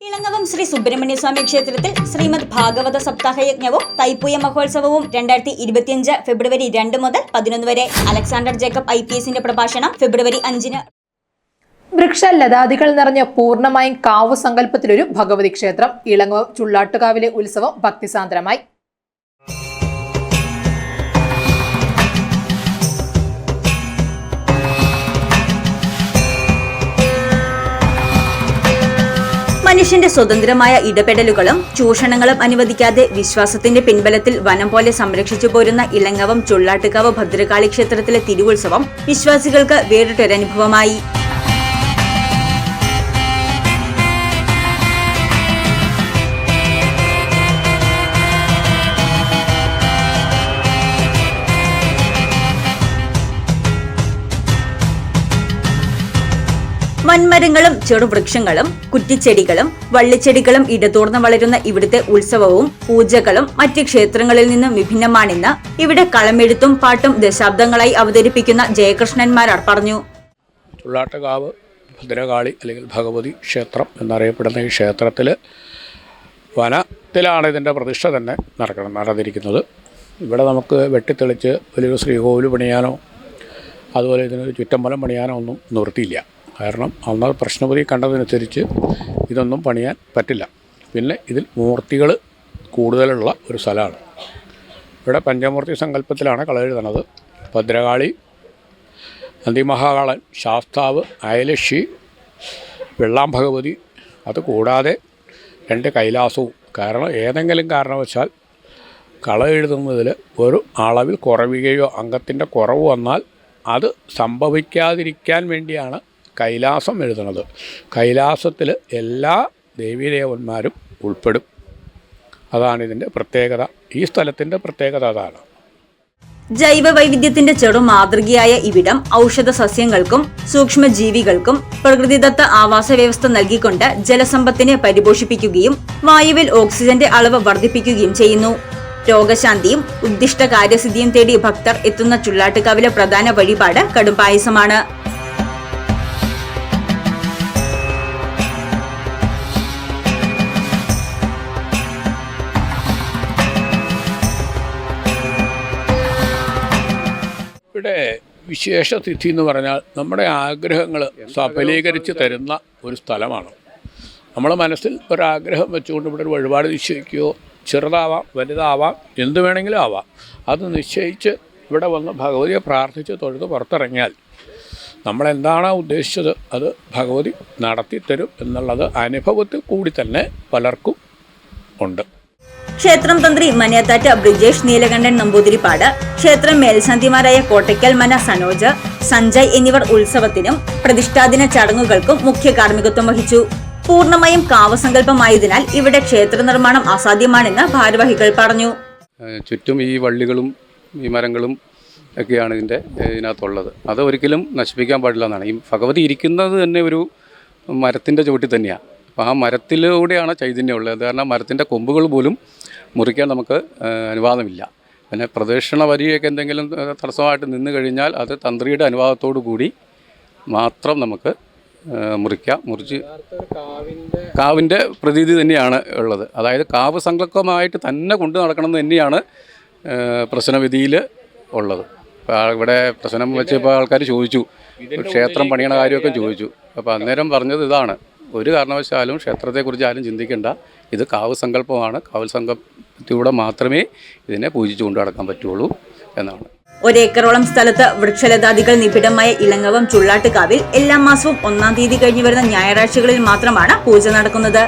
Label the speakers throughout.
Speaker 1: ഇളങ്ങവം ശ്രീ സുബ്രഹ്മണ്യ സ്വാമി ക്ഷേത്രത്തിൽ ശ്രീമദ് ഭാഗവത സപ്താഹ യജ്ഞവും തൈപ്പൂയ മഹോത്സവവും രണ്ടായിരത്തി ഇരുപത്തിയഞ്ച് ഫെബ്രുവരി രണ്ട് മുതൽ പതിനൊന്ന് വരെ. അലക്സാണ്ടർ ജേക്കബ് ഐ പി എസിന്റെ പ്രഭാഷണം ഫെബ്രുവരി അഞ്ചിന്.
Speaker 2: വൃക്ഷ ലതാദികൾ നിറഞ്ഞ പൂർണമായും കാവ് സങ്കല്പത്തിലൊരു ഭഗവതി ക്ഷേത്രം. ഇളങ്ങവം ചുള്ളാട്ടുകാവിലെ ഉത്സവം ഭക്തിസാന്ദ്രമായി.
Speaker 1: മനുഷ്യന്റെ സ്വതന്ത്രമായ ഇടപെടലുകളും ചൂഷണങ്ങളും അനുവദിക്കാതെ വിശ്വാസത്തിന്റെ പിൻബലത്തിൽ വനം പോലെ സംരക്ഷിച്ചു പോരുന്ന ഇളങ്ങവം ചുള്ളാട്ടുകാവ് ഭദ്രകാളി ക്ഷേത്രത്തിലെ തിരുവുത്സവം വിശ്വാസികൾക്ക് വേറിട്ടൊരനുഭവമായി. വൻമരങ്ങളും ചെറുവൃക്ഷങ്ങളും കുറ്റിച്ചെടികളും വള്ളിച്ചെടികളും ഇടതൂർന്ന് വളരുന്ന ഇവിടുത്തെ ഉത്സവവും പൂജകളും മറ്റ് ക്ഷേത്രങ്ങളിൽ നിന്നും വിഭിന്നമാണെന്ന് ഇവിടെ കളമെഴുത്തും പാട്ടും ദശാബ്ദങ്ങളായി അവതരിപ്പിക്കുന്ന ജയകൃഷ്ണന്മാരാർ പറഞ്ഞു.
Speaker 3: ചുള്ളാട്ടുകാവ് ഭദ്രകാളി അല്ലെങ്കിൽ ഭഗവതി ക്ഷേത്രം എന്നറിയപ്പെടുന്ന ഈ ക്ഷേത്രത്തിൽ വനത്തിലാണ് ഇതിന്റെ പ്രതിഷ്ഠ തന്നെ നടക്കണം നടന്നിരിക്കുന്നത്. ഇവിടെ നമുക്ക് വെട്ടിത്തെളിച്ച് വലിയൊരു ശ്രീകോവിൽ പണിയാനോ അതുപോലെ ഇതിനൊരു ചുറ്റമ്പലം പണിയാനോ ഒന്നും നിവൃത്തിയില്ല. കാരണം അന്ന് പ്രശ്നപതി കണ്ടതനുസരിച്ച് ഇതൊന്നും പണിയാൻ പറ്റില്ല. പിന്നെ ഇതിൽ മൂർത്തികൾ കൂടുതലുള്ള ഒരു സ്ഥലമാണ്. ഇവിടെ പഞ്ചമൂർത്തി സങ്കല്പത്തിലാണ് കളയെഴുതണത് ഭദ്രകാളി നന്ദിമഹാകാളൻ ശാസ്താവ് അയലക്ഷി വെള്ളാം ഭഗവതി. അത് കൂടാതെ രണ്ട് കൈലാസവും. കാരണം ഏതെങ്കിലും കാരണവശാൽ കള എഴുതുന്നതിൽ ഒരു അളവിൽ കുറയുകയോ അംഗത്തിന്റെ കുറവ് വന്നാൽ അത് സംഭവിക്കാതിരിക്കാൻ വേണ്ടിയാണ് കൈലാസം എഴുതുന്നത് കൈലാസത്തിൽ എല്ലാ ദേവീദേവന്മാരും ഉൾപ്പെടും. അതാണ് ഇതിന്റെ പ്രത്യേകത. ഈ സ്ഥലത്തിന്റെ പ്രത്യേകത അതാണ്.
Speaker 1: ജൈവ വൈവിധ്യത്തിന്റെ ചെറു മാതൃകയായ ഇവിടം ഔഷധ സസ്യങ്ങൾക്കും സൂക്ഷ്മജീവികൾക്കും പ്രകൃതിദത്ത ആവാസ വ്യവസ്ഥ നൽകിക്കൊണ്ട് ജലസമ്പത്തിനെ പരിപോഷിപ്പിക്കുകയും വായുവിൽ ഓക്സിജന്റെ അളവ് വർദ്ധിപ്പിക്കുകയും ചെയ്യുന്നു. രോഗശാന്തിയും ഉദ്ദിഷ്ട കാര്യസിദ്ധിയും തേടി ഭക്തർ എത്തുന്ന ചുള്ളാട്ടുകാവിലെ പ്രധാന വഴിപാട് കടുംപായസമാണ്.
Speaker 3: ഇവിടെ വിശേഷ തിഥി എന്ന് പറഞ്ഞാൽ നമ്മുടെ ആഗ്രഹങ്ങൾ സഫലീകരിച്ച് തരുന്ന ഒരു സ്ഥലമാണ്. നമ്മുടെ മനസ്സിൽ ഒരാഗ്രഹം വെച്ചുകൊണ്ട് ഇവിടെ ഒരു വഴിപാട് നിശ്ചയിക്കുകയോ ചെറുതാവാം വലുതാവാം എന്ത് വേണമെങ്കിലും ആവാം. അത് നിശ്ചയിച്ച് ഇവിടെ വന്ന് ഭഗവതിയെ പ്രാർത്ഥിച്ച് തൊഴുത് പുറത്തിറങ്ങിയാൽ നമ്മളെന്താണോ ഉദ്ദേശിച്ചത് അത് ഭഗവതി നടത്തിത്തരും എന്നുള്ളത് അനുഭവത്തിൽ കൂടി തന്നെ പലർക്കും ഉണ്ട്.
Speaker 1: ക്ഷേത്രം തന്ത്രി മനയത്താറ്റ് ബ്രിജേഷ് നീലകണ്ഠൻ നമ്പൂതിരിപ്പാട് ക്ഷേത്രം മേൽശാന്തിമാരായ കോട്ടയ്ക്കൽ മന സനോജ് സഞ്ജയ് എന്നിവർ ഉത്സവത്തിനും പ്രതിഷ്ഠാദിന ചടങ്ങുകൾക്കും മുഖ്യ കാർമ്മികത്വം വഹിച്ചു. പൂർണമായും കാവസങ്കല്പമായതിനാൽ ഇവിടെ ക്ഷേത്ര നിർമ്മാണം അസാധ്യമാണെന്ന് ഭാരവാഹികൾ പറഞ്ഞു.
Speaker 4: ചുറ്റും ഈ വള്ളികളും ഈ മരങ്ങളും ഒക്കെയാണ് ഇതിന്റെ ഇതിനകത്തുള്ളത്. അത് ഒരിക്കലും നശിപ്പിക്കാൻ പാടില്ല എന്നാണ്. ഈ ഭഗവതി ഇരിക്കുന്നത് തന്നെ ഒരു മരത്തിന്റെ ചുവട്ടിൽ തന്നെയാണ് അപ്പോൾ ആ മരത്തിലൂടെയാണ് ചൈതന്യം ഉള്ളത്. കാരണം മരത്തിന്റെ കൊമ്പുകൾ പോലും മുറിക്കാൻ നമുക്ക് അനുവാദമില്ല. പിന്നെ പ്രദക്ഷിണ വരിയൊക്കെ എന്തെങ്കിലും തടസ്സമായിട്ട് നിന്ന് കഴിഞ്ഞാൽ അത് തന്ത്രിയുടെ അനുവാദത്തോടു കൂടി മാത്രം നമുക്ക് മുറിക്കാം. മുറിച്ച് കാവിന്റെ പ്രതീതി തന്നെയാണ് ഉള്ളത്. അതായത് കാവ് സങ്കല്പമായിട്ട് തന്നെ കൊണ്ടു നടക്കണം എന്ന് തന്നെയാണ് പ്രശ്നവിധിയിൽ ഉള്ളത്. ഇവിടെ പ്രശ്നം വെച്ചപ്പോൾ ആൾക്കാർ ചോദിച്ചു. ക്ഷേത്രം പണിയണ കാര്യമൊക്കെ ചോദിച്ചു. അപ്പോൾ അന്നേരം പറഞ്ഞത് ഇതാണ്. ഒരു കാരണവശാലും ക്ഷേത്രത്തെക്കുറിച്ച് ആരും ചിന്തിക്കേണ്ട. ഇത് കാവ് സങ്കല്പമാണ്. കാവൽ സങ്കല്പത്തിലൂടെ മാത്രമേ ഇതിനെ പൂജിച്ചു കൊണ്ടു നടക്കാൻ പറ്റുള്ളൂ എന്നാണ്.
Speaker 1: ഒരേക്കറോളം സ്ഥലത്ത് വൃക്ഷലതാദികൾ നിബിഡമായ ഇളങ്ങവം ചുള്ളാട്ടുകാവിൽ എല്ലാ മാസവും ഒന്നാം തീയതി കഴിഞ്ഞു വരുന്ന ഞായറാഴ്ചകളിൽ മാത്രമാണ് പൂജ നടക്കുന്നത്.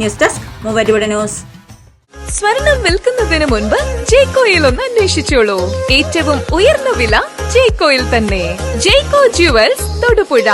Speaker 1: ന്യൂസ് ഡെസ്ക് മൂവരുവിടെ ന്യൂസ്.
Speaker 5: സ്വർണം വിൽക്കുന്നതിന് മുൻപ് ജെയ്കോയിൽ ഒന്ന് അന്വേഷിച്ചോളൂ. ഏറ്റവും ഉയർന്ന വില ജെയ്കോയിൽ തന്നെ. ജെയ്കോ ജുവൽസ് തൊടുപുഴ.